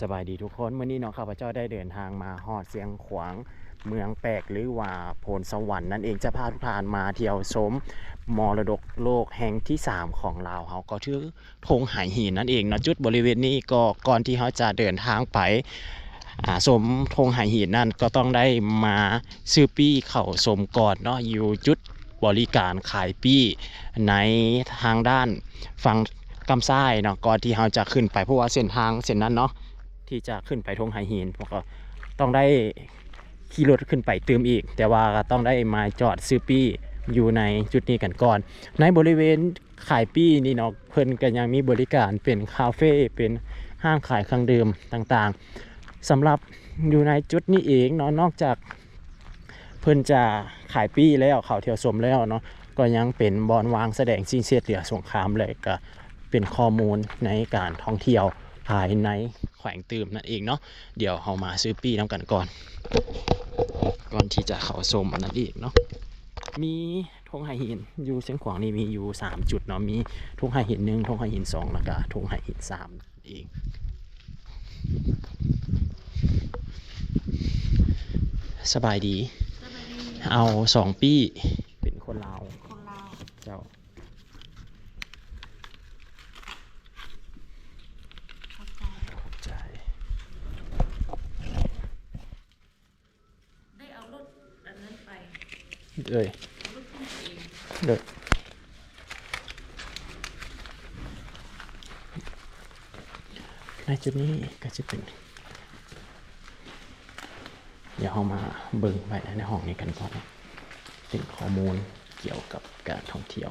สบายดีทุกคนเมื่อนี้เนาะข้าพเจ้าได้เดินทางมาฮอดเสียงขวางเมืองแปลกหรือว่าโพนสวรรค์นั่นเองจะพาทุกท่านมาเที่ยวชมมรดกโลกแห่งที่ 3 ของลาวเขาก็ชื่อธงไหหินนั่นเองเนาะจุดบริเวณนี้ก็ก่อนที่เขาจะเดินทางไปอ่าชมธงไหหินนั่นก็ต้องได้มาซื้อปี้เข่าชมก่อนเนาะอยู่จุดบริการขายปี้ในทางด้านฝั่งกำซ้ายเนาะก่อนที่เขาจะขึ้นไปเพราะว่าเส้นทางเส้นนั้นเนาะ ที่จะขึ้นไปทงไหหินพวกก็ต้องได้ขี่รถขึ้นไปเติมอีก แต่ว่าก็ต้องได้มาจอดซื้อปี้อยู่ในจุดนี้กันก่อน ในบริเวณขายปี้นี่เนาะเพิ่นก็ยังมีบริการเป็นคาเฟ่เป็นห้างขายเครื่องดื่มต่างๆสำหรับอยู่ในจุดนี้เองเนาะนอกจาก เพิ่นจะขายปี้แล้วเขาเที่ยวสมแล้วเนาะก็ยังเป็นบอนวางแสดงสิ่งเสียดเหลือสงครามเลยก็เป็นข้อมูลในการท่องเที่ยว ภายในแขวงตืมนั่นเองเนาะเดี๋ยวเรามาซื้อปี้น้ำกันก่อน ก่อนที่จะเข้าชมอันนั้นอีกเนาะมีทงไหหินอยู่เส้นขวางนี่มีอยู่3จุดเนาะมีทงไหหินหนึ่งทงไหหินสองแล้วก็ทงไหหินสามนั่นเองสบายดีสวัสดี เอาสองปี้เป็นคนลาวคนลาวเจ้าเข้าใจ ขอบใจ ได้เอารถอันนั้นไป เลยเอารถขึ้นไปเองเด้อในจุดนี้ก็จะเป็น เดี๋ยวเรามาเบิ่งไปในห้องนี้กันก่อน เป็นข้อมูลเกี่ยวกับการท่องเที่ยว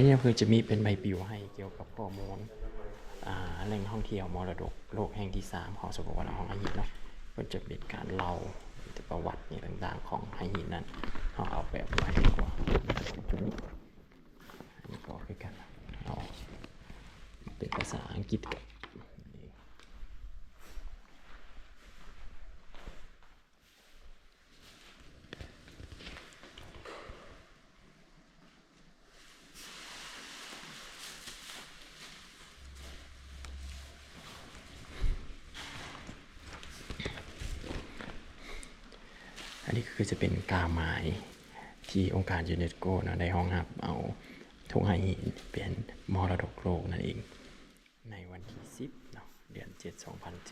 อันนี้เนี่ยคือจะมีเป็นใบปลิวให้เกี่ยวกับข้อมูลอ่าแหล่งท่องเที่ยวมรดกโลกแห่งที่ 3 ของสกลนครไฮหินเนาะก็จะเป็นการเล่าประวัตินี่ต่างๆ ของไฮหินนั้นเราเอาแบบไว้ดีกว่าอันนี้ก็คือกันเอาเป็นภาษาอังกฤษกับนี่ อันนี้คือจะเป็นกาไม้ที่องค์การยูเนสโกนะได้ห้องรับเอาทงไหหินเป็นมรดกโลกนั่นเอง ในวันที่ 10เนาะเดือน 7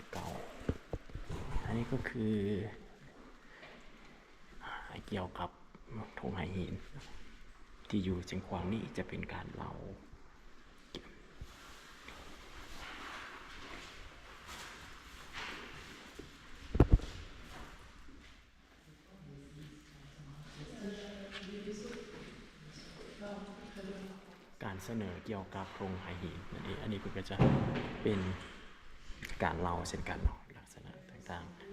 2019 อันนี้ก็คือเกี่ยวกับทงไหหิน ที่อยู่เชียงขวางนี่จะเป็นการเล่า การ เสนอเกี่ยวกับโครงไหหินนั่นเองอันนี้ก็จะเป็นการเล่าเช่นกันเนาะต่างๆ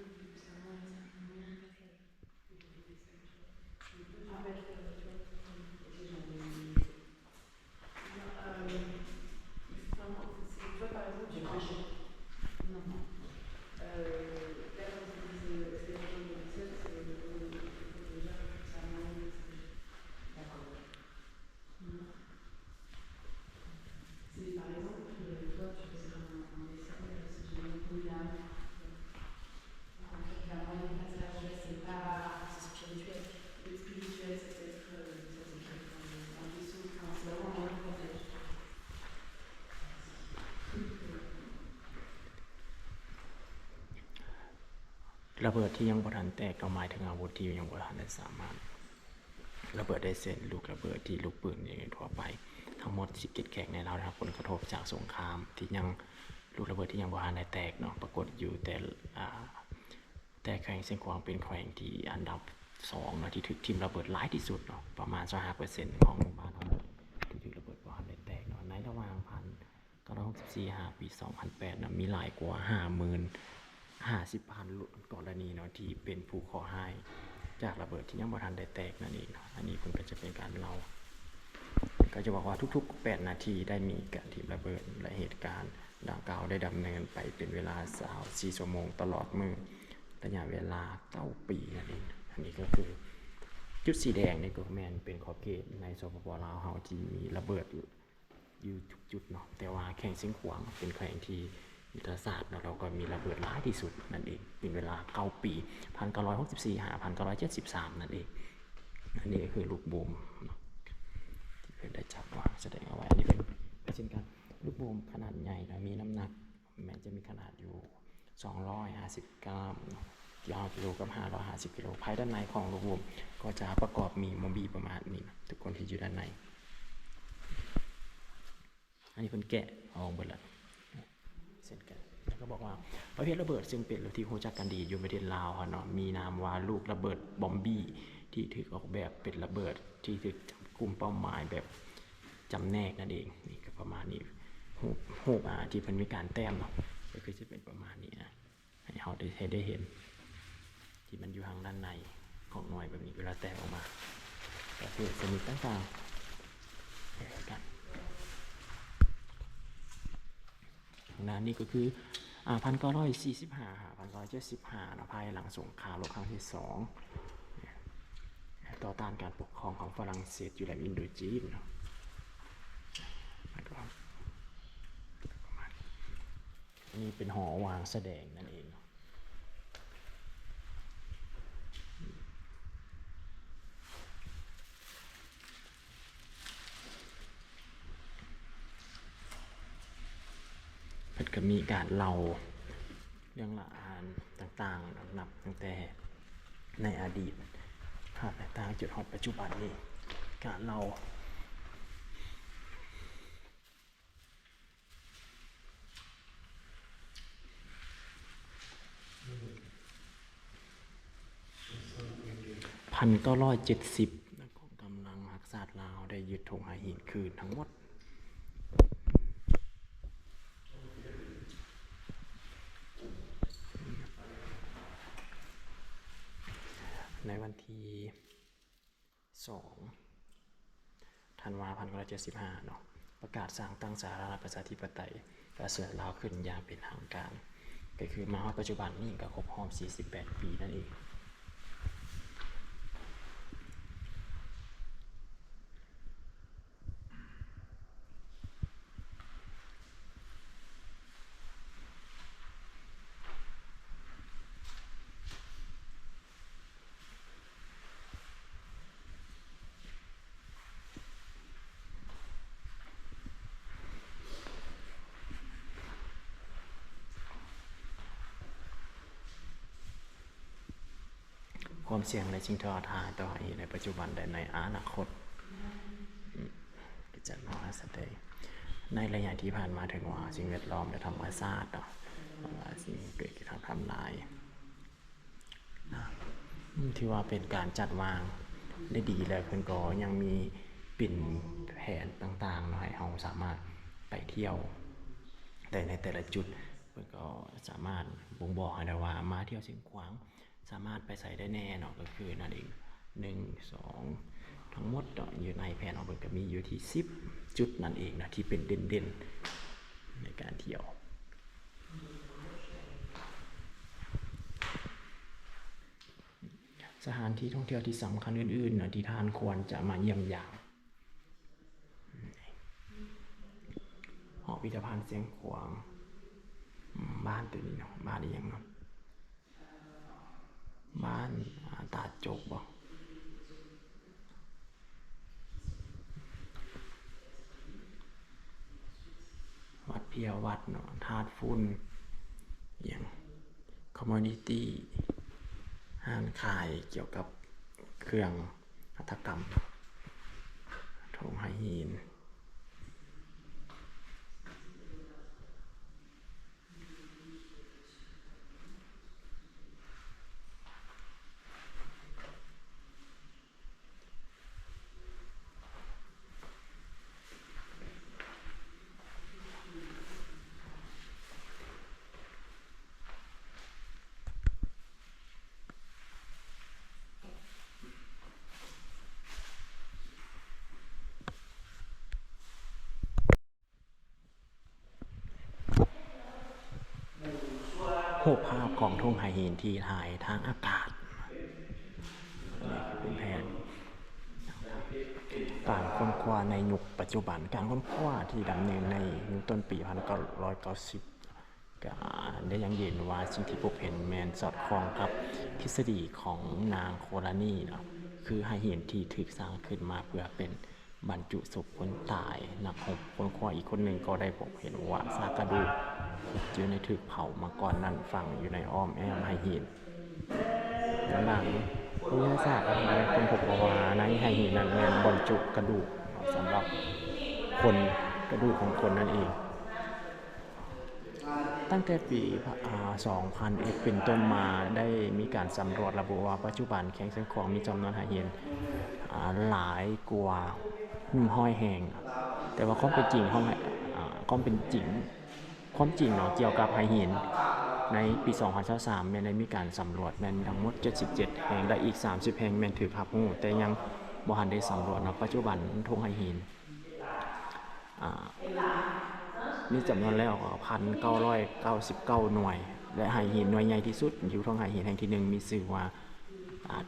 ระเบิดที่ยังบทันแตกก็หมายถึงอาวุธที่ยังบทันได้สามารถ ระเบิดได้เส้นลูกระเบิดที่ลูกปืนอย่างทั่วไป ทั้งหมดสิกิดแขกในเราได้รับผลกระทบจากสงครามที่ยังลูกระเบิดที่ยังบทันได้แตกเนาะปรากฏอยู่แต่แต่แขวงเส้นขวางเป็นแขวงที่อันดับสองเนาะที่ถูกทิมระเบิดหลายที่สุดเนาะประมาณ25%ของบ้านทั้งหมดที่ถูกระเบิดบทันได้แตกเนาะในระหว่างพัน964หาปี 2008นะมีหลายกว่า 50,000 50พันกรณีเนาะที่เป็นผู้ขอให้จากระเบิดที่ยังบ่ทันได้แตกนั่นเองเนาะอันนี้เพิ่นก็จะเป็นการเล่าก็จะบอกว่าทุก ๆ 8 นาทีได้มีการทีมระเบิดและเหตุการณ์ดังกล่าวได้ดำเนินไปเป็นเวลาสาว4ชั่วโมงตลอดมือระยะเวลาเก้าปีนั่นเองอันนี้ก็คือจุดสีแดงในกแมนเป็นขอบเขตในสปปลาวเฮาที่มีระเบิดอยู่ทุกจุดเนาะแต่ว่าแข่งเสียงขวางเป็นแข่งที่ ยุทธศาสตร์เนาเราก็มีระเบิดหลายที่สุดนั่นเองเป็นเวลาเก้าปี 1964หา1973 นั่นเองอันนี้ก็คือลูกบูมที่เพื่อนได้จับวางแสดงเอาไว้อันนี้เป็นเป็นเช่นกันลูกบูมขนาดใหญ่นะมีน้ำหนักแม้จะมีขนาดอยู่ 250 กรัมเนาะ9กิโลกับ 550 กิโลภายด้านในของลูกบูมก็จะประกอบมีโมบีประมาณนี้ทุกคนที่อยู่ด้านใน อันนี้เพิ่นแกะออกหมดแล้ว เช่นกันแล้วก็บอกว่าประเภทระเบิดซึ่งเป็นที่รู้จักกันดีอยู่ประเทศลาวอะเนาะมีนามว่าลูกระเบิดบอมบี้ที่ถูกออกแบบเป็นระเบิดที่ถูกจับกลุ่มเป้าหมายแบบจำแนกนั่นเองนี่ก็ประมาณนี้หูหูอ่าที่เพิ่นมีการแต้มเนาะก็คือจะเป็นประมาณนี้นะให้เราได้ให้ได้เห็น ที่มันอยู่ทางด้านในของหน่วยแบบนี้เวลาแตกออกมาก็คือสนิทต่างๆให้กัน นะนี่ก็คืออ่าพันเก้าร้อยสี่สิบห้าพันร้อยเจ็ดสิบห้านะภายหลังสงครามโลกครั้งที่สองต่อต้านการปกครองของฝรั่งเศสอยู่แหลมอินโดจีนเนาะนี่เป็นหอวางแสดงนั่นเอง เนาะเพิ่นก็มีการเล่าเรื่องละอานต่างๆนับตั้งแต่ในอดีตภาพต่างๆจุดฮอดปัจจุบันนี้การเล่าพันเก้าร้อยเจ็ดสิบของกำลังหักษาดลาวได้ยึดธงหาหินคืนทั้งหมด 2575เนาะประกาศสร้างตั้งสาธารณประชาธิปไตยและเสือลาวขึ้นอย่างเป็นทางการ ก็คือมาฮอดปัจจุบันนี่ก็ครบหอม48 ปีนั่นเอง ความเสี่ยงในชิงทอทายต่ออีในปัจจุบันและในอนาคตกิจมาสเตย์ในระยะที่ผ่านมาถึงว่าสิ่งแวดล้อมและธรรมชาติเนาะว่าสิ่งเกิดขึ้นทางทำลายนะอืมถือว่าเป็นการจัดวางได้ดีแล้วเพิ่อนก็ยังมีปิ่นแผนต่างๆเนาะให้เราสามารถไปเที่ยวแต่ในแต่ละจุดเพื่อนก็สามารถบ่งบอกให้ได้ว่ามาเที่ยวเชียงขวาง สามารถไปใส่ได้แน่เนาะก็คือนั่นเองหนึ่งสองทั้งหมดเนาะอยู่ในแผนของเพิ่นก็มีอยู่ที่สิบจุดนั่นเองนะที่เป็นเด่นๆในการเที่ยวสถานที่ท่องเที่ยวที่สำคัญอื่นๆนะที่ท่านควรจะมาเยี่ยมยามหอพิพิธภัณฑ์เสียงขวางบ้านตัวนี้เนาะบ้านนี้ยังเนาะ บ้านตาดจกบ่วัดเพียววัดเนาะธาตุฝุ่นอย่างคอมมูนิตี้ห้างขายเกี่ยวกับเครื่องหัตกรรมทงไหหิน ของทุ่งไหหินที่ถ่ายทางอากาศเป็นแผนการค้นคว้าในยุคปัจจุบัน การค้นคว้าที่ดำเนินในยุคต้นปี 1990 ก็ได้ยังเห็นว่าสิ่งที่พบเห็นแมนสอดคล้องกับทฤษฎีของนางโคลานีเนาะคือให้เห็นที่ถูกสร้างขึ้นมาเพื่อเป็น บรรจุศพคนตายนักหบคนคว้าอีกคนหนึ่งก็ได้พบเห็นว่าซากกระดูกอยู่ในถึกเผามาก่อนนั้นฝังอยู่ในอ้อมแอมให้เห็นแล้วหลังวิทยาศาสตร์อะไรคนพบว่าในให้เห็นนั้นแมนบรรจุกระดูกสำหรับคนกระดูกของคนนั่นเอง ตั้งแต่ปี 2001เป็นต้นมาได้มีการสำรวจระบุว่าปัจจุบันแข้งเส้นของมีจำนวนหาเห็นหลายกว่า ห้อยแหงแต่ว่าความเป็นจริงของอ่าความเป็นจริง ความจริงเนาะเกี่ยวกับไหหิน ในปี 2023แม่นได้มีการสำรวจแม่นทั้งหมด 77 แห่งและอีก 30 แห่งแม่นถือครับหูแต่ยังบ่ทันได้สำรวจเนาะปัจจุบันทงไหหินอ่ามีจำนวนแล้วพันเก้าร้อยเก้าสิบเก้าหน่วย และไหหินหน่วยใหญ่ที่สุด อยู่ท้องไหหินแห่งที่หนึ่งมีชื่อว่า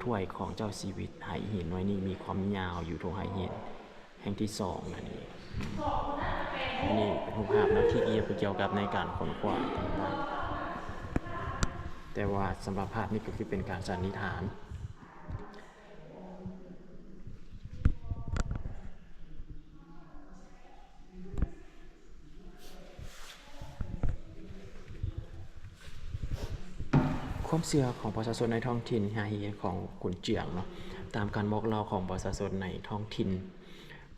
ถ้วยของเจ้าชีวิตไหหินหน่วยนี้มีความยาวอยู่ท้องไหหิน ห่งที่สองนั่นเองอันนี้เป็นรูปภาพนะที่เกี่ยวเกี่ยวกับในการค้นคว้าต่างๆแต่ว่าสำหรับภาพนี้ก็คือเป็นการสันนิษฐานความเชื่อของประชาชนในท้องถิ่นฮาฮีของขุนเจืองเนาะตามการบอกเล่าของประชาชนในท้องถิ่น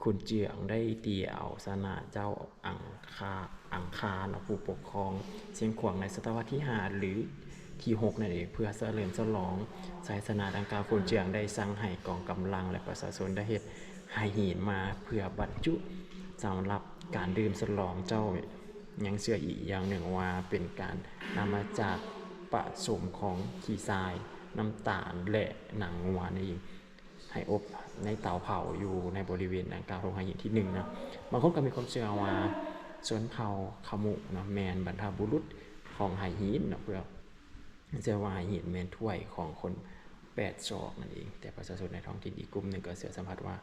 ขุนเจืองได้เตียวสนาเจ้าอังคาอังคารเนาผู้ปกครองเชียงขวางในศตวรรษที่5หรือที่6นั่นเองเพื่อเสริมฉลองศาสนาดังกล่าวขุนเจืองได้สร้างให้กองกำลังและประชาชนได้เฮ็ดไหหีนมาเพื่อบรรจุสำหรับการดื่มฉลองเจ้ายังเชื่ออีกอย่างหนึ่งว่าเป็นการนำมาจากผสมของขี้ทราย น้ำตาลและหนังงัวนี่เอง ให้อบในเตาเผาอยู่ในบริเวณดังกล่าวโรงหหินที่หนึ่งนะบางคนก็มีความเชื่อว่าชนเผ่าขมุเนาะแมนบรรพบุรุษของไหหินเนาะเพื่อเชื่อว่าไหหินแมนถ้วยของคนแปดศอกนั่นเอง แต่ประชาชนในท้องถิ่นอีกกลุ่มหนึ่งก็เชื่อสัมผัสว่า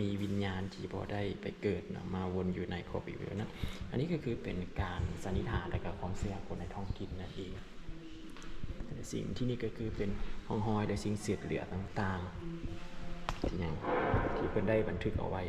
มีวิญญาณที่พอได้ไปเกิดนะมาวนอยู่ในครอบอีกแล้วนะ อันนี้ก็คือเป็นการสันนิษฐานและก็ความเชื่อคนในท้องถิ่นนั่นเอง สิ่งที่นี่ก็คือเป็นห้องหอยและสิ่งเศษเหลือต่างๆ ที่ยังที่เพิ่นได้บันทึกเอาไว้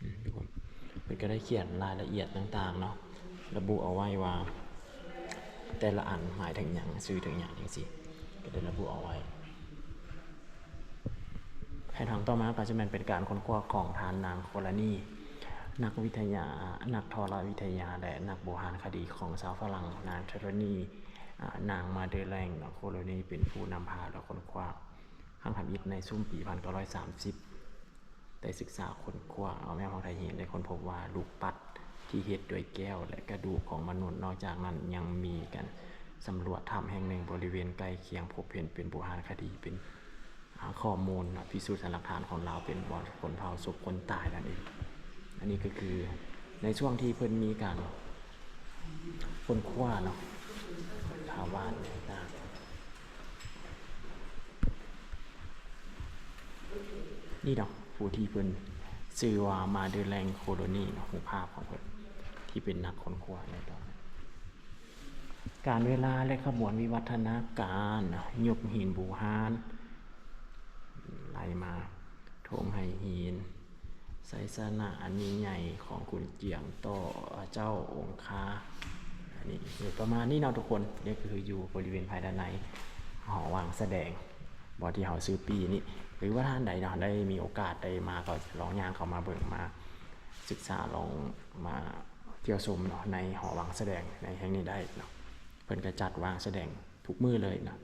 อืมทุกคนเพิ่น ก็ได้เขียนรายละเอียดต่างๆเนาะระบุเอาไว้ว่า แต่ละอันหมายถึงหยังสื่อถึงหยังจังซี่ก็ได้ระบุเอาไว้แผนทางต่อมาก็จะม่นเป็นการค้นคว้าของทานนางโคลานีนักวิทยา นักธรวิทยา และนักโบราณคดีของชาวฝรั่งนางธรณีนางมาเดอแรงนาะโคลานีเป็นผู้นำพาและค้นคว้าข้างทำอิฐในซุ้มปี 1930 ได้ศึกษาค้นคว้าเอาแม่ของไทยเห็นได้ค้นพบว่าลูกปัดที่เฮ็ดด้วยแก้วและกระดูกของมนุษย์นอกจากนั้นยังมีกันสำรวจถ้ำแห่งหนึ่งบริเวณใกล้เคียงพบเห็นเป็นโบราณคดีเป็นข้อมูลพิสูจน์หลักฐานของเราเป็นบ่อนคนเผาศพคนตายนั่นเองอันนี้ก็คือในช่วงที่เพิ่นมีการค้นคว้าเนาะชาวานต่างนี่เนาะ ผู้ที่เพิ่นชื่อว่ามาเดอแรงโคโลนีเนาะรูปภาพของเพิ่นที่เป็นนักค้นคว้าในตอนนั้นการเวลาและขบวนวิวัฒนาการยกหินบูฮานไล่มาโถมไหหินไสสนะอันนี้ใหญ่ของขุนเจียงต่อเจ้าองค์คาอันนี้อยู่ประมาณนี้เนาะทุกคนนี่คืออยู่บริเวณภายด้านในหอวางแสดงบอที่เขาซื้อปีนี้ หรือว่าท่านใดเนาได้มีโอกาสได้มาก็ลองย่างเขามาเบิ่งมาศึกษาลองมาเที่ยวชมเนาะในหอวังแสดงในแห่งนี้ได้เนาะเพิ่นก็จัดวางแสดงทุกมือเลยเนาะ